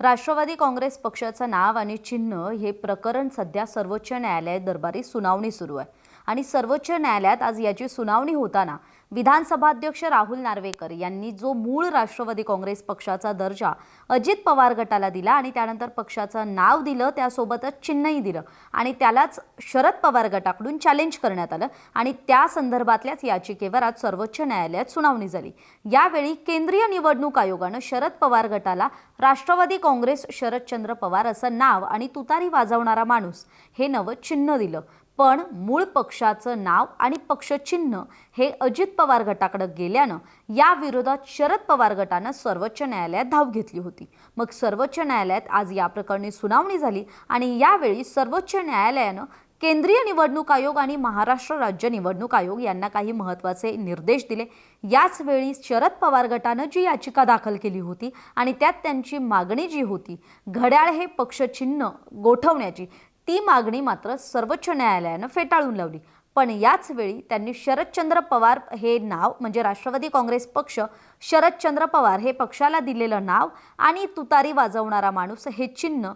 राष्ट्रवादी काँग्रेस पक्षाचं नाव आणि चिन्ह हे प्रकरण सध्या सर्वोच्च न्यायालयात दरबारी सुनावणी सुरू आहे. आणि सर्वोच्च न्यायालयात आज याची सुनावणी होताना विधानसभाध्यक्ष राहुल नार्वेकर यांनी जो मूळ राष्ट्रवादी काँग्रेस पक्षाचा दर्जा अजित पवार गटाला दिला आणि त्यानंतर पक्षाचं नाव दिलं त्यासोबतच चिन्हही दिलं आणि त्यालाच शरद पवार गटाकडून चॅलेंज करण्यात आलं आणि त्या संदर्भातल्याच याचिकेवर आज सर्वोच्च न्यायालयात सुनावणी झाली. यावेळी केंद्रीय निवडणूक आयोगानं शरद पवार गटाला राष्ट्रवादी काँग्रेस शरदचंद्र पवार असं नाव आणि तुतारी वाजवणारा माणूस हे नवं चिन्ह दिलं. पण मूळ पक्षाचं नाव आणि पक्षचिन्ह हे अजित पवार गटाकडे गेल्यानं या विरोधात शरद पवार गटानं सर्वोच्च न्यायालयात धाव घेतली होती. मग सर्वोच्च न्यायालयात आज या प्रकरणी सुनावणी झाली आणि यावेळी सर्वोच्च न्यायालयानं केंद्रीय निवडणूक आयोग आणि महाराष्ट्र राज्य निवडणूक आयोग यांना काही महत्त्वाचे निर्देश दिले. याच वेळी शरद पवार गटानं जी याचिका दाखल केली होती आणि त्यात त्यांची मागणी जी होती घड्याळ हे पक्षचिन्ह गोठवण्याची ती मागणी मात्र सर्वोच्च न्यायालयानं फेटाळून लावली. पण याच वेळी त्यांनी शरदचंद्र पवार हे नाव म्हणजे राष्ट्रवादी काँग्रेस पक्ष शरदचंद्र पवार हे पक्षाला दिलेलं नाव आणि तुतारी वाजवणारा माणूस हे चिन्ह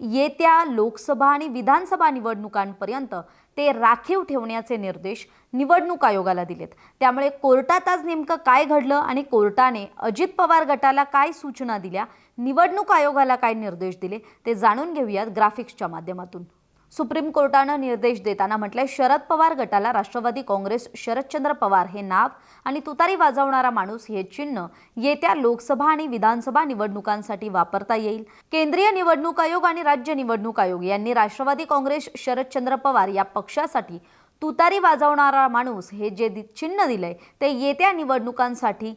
येत्या लोकसभा आणि विधानसभा निवडणुकांपर्यंत ते राखीव ठेवण्याचे निर्देश निवडणूक आयोगाला दिलेत. त्यामुळे कोर्टात आज नेमकं काय घडलं आणि कोर्टाने अजित पवार गटाला काय सूचना दिल्या निवडणूक आयोगाला काय निर्देश दिले ते जाणून घेऊयात ग्राफिक्सच्या माध्यमातून. सुप्रीम कोर्टानं निर्देश देताना म्हटलंय शरद पवार गटाला राष्ट्रवादी काँग्रेस शरदचंद्र पवार हे नाव आणि तुतारी वाजवणारा माणूस हे चिन्ह येत्या लोकसभा आणि विधानसभा निवडणुकांसाठी वापरता येईल. केंद्रीय निवडणूक आयोग आणि राज्य निवडणूक आयोग यांनी राष्ट्रवादी काँग्रेस शरदचंद्र पवार या पक्षासाठी तुतारी वाजवणारा माणूस हे जे दि- चिन्ह दिलंय ते येत्या निवडणुकांसाठी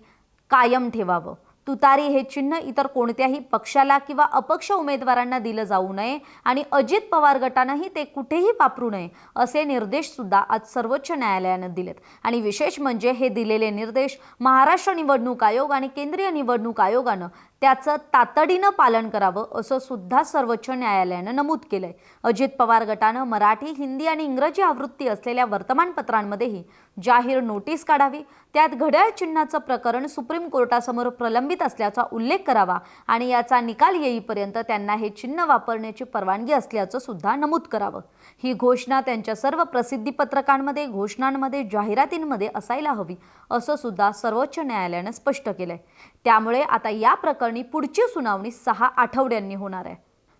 कायम ठेवावं. तुतारी हे चिन्ह इतर कोणत्याही पक्षाला किंवा अपक्ष उमेदवारांना दिलं जाऊ नये आणि अजित पवार गटानंही ते कुठेही वापरू नये असे निर्देश सुद्धा आज सर्वोच्च न्यायालयानं दिलेत. आणि विशेष म्हणजे हे दिलेले निर्देश महाराष्ट्र निवडणूक आयोग आणि केंद्रीय निवडणूक आयोगानं त्याचं तातडीनं पालन करावं असं सुद्धा सर्वोच्च न्यायालयानं नमूद केलंय. अजित पवार गटानं मराठी हिंदी आणि इंग्रजी आवृत्ती असलेल्या वर्तमानपत्रांमध्येही जाहीर नोटीस काढावी त्यात घड्याळ चिन्हाचं प्रकरण सुप्रीम कोर्टासमोर प्रलंबित असल्याचा उल्लेख करावा आणि याचा निकाल येईपर्यंत त्यांना हे चिन्ह वापरण्याची परवानगी असल्याचं सुद्धा नमूद करावं. ही घोषणा त्यांच्या सर्व प्रसिद्धीपत्रकांमध्ये घोषणांमध्ये जाहिरातींमध्ये असायला हवी असं सुद्धा सर्वोच्च न्यायालयानं स्पष्ट केलंय. त्यामुळे आता या प्रकरणी पुढची सुनावणी सहा आठवड्यांनी होणार आहे.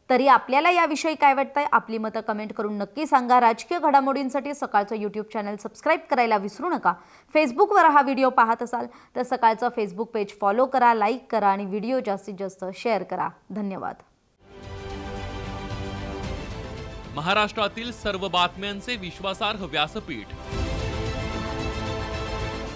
तरी आपल्याला याविषयी काय वाटतंय? आपली मतं कमेंट करून नक्की सांगा. राजकीय घडामोडींसाठी सकाळचं यूट्यूब चॅनल सबस्क्राईब करायला विसरू नका. फेसबुकवर हा व्हिडिओ पाहत असाल तर सकाळचं फेसबुक पेज फॉलो करा लाईक करा आणि व्हिडिओ जास्तीत जास्त शेअर करा. धन्यवाद. महाराष्ट्रातील सर्व बातम्यांचे विश्वासार्ह व्यासपीठ.